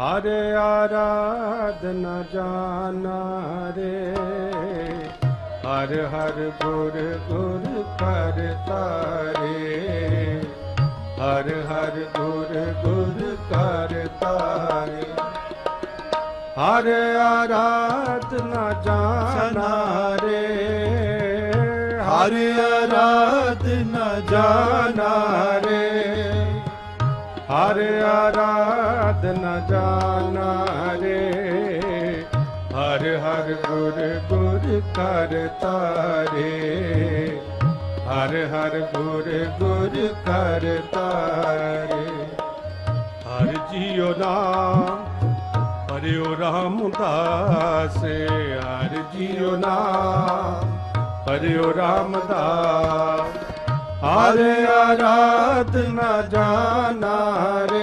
ਹਰ ਆਰਾਧਨਾ ਜਾਣਾ ਰੇ। ਹਰ ਹਰ ਗੁਰ ਗੁਰ ਕਰਤਾਰੇ ਹਰ ਹਰ ਗੁਰ ਗੁਰ ਕਰਤਾਰੇ ਹਰ ਆਰਾਧਨਾ ਜਾਣਾ ਰੇ। ਹਰ ਆਰਾਧਨਾ ਜਾਣਾ ਰੇ। ਹਰ ਆਰਾਧਨਾ ਜਾਣਾ ਰੇ ਹਰ ਹਰ ਗੁਰ ਗੁਰ ਕਰਤਾਰੇ ਹਰ ਹਰ ਗੁਰ ਗੁਰ ਕਰਤਾਰੇ ਹਰ ਜੀਉ ਨਾਮ ਹਰਿਓ ਰਾਮਦਾਸ ਹਰ ਜੀਉ ਨਾਮ ਹਰਿਓ ਰਾਮਦਾਸ ਹਰ ਆਰਾਧਨਾ ਜਾਣਾ ਰੇ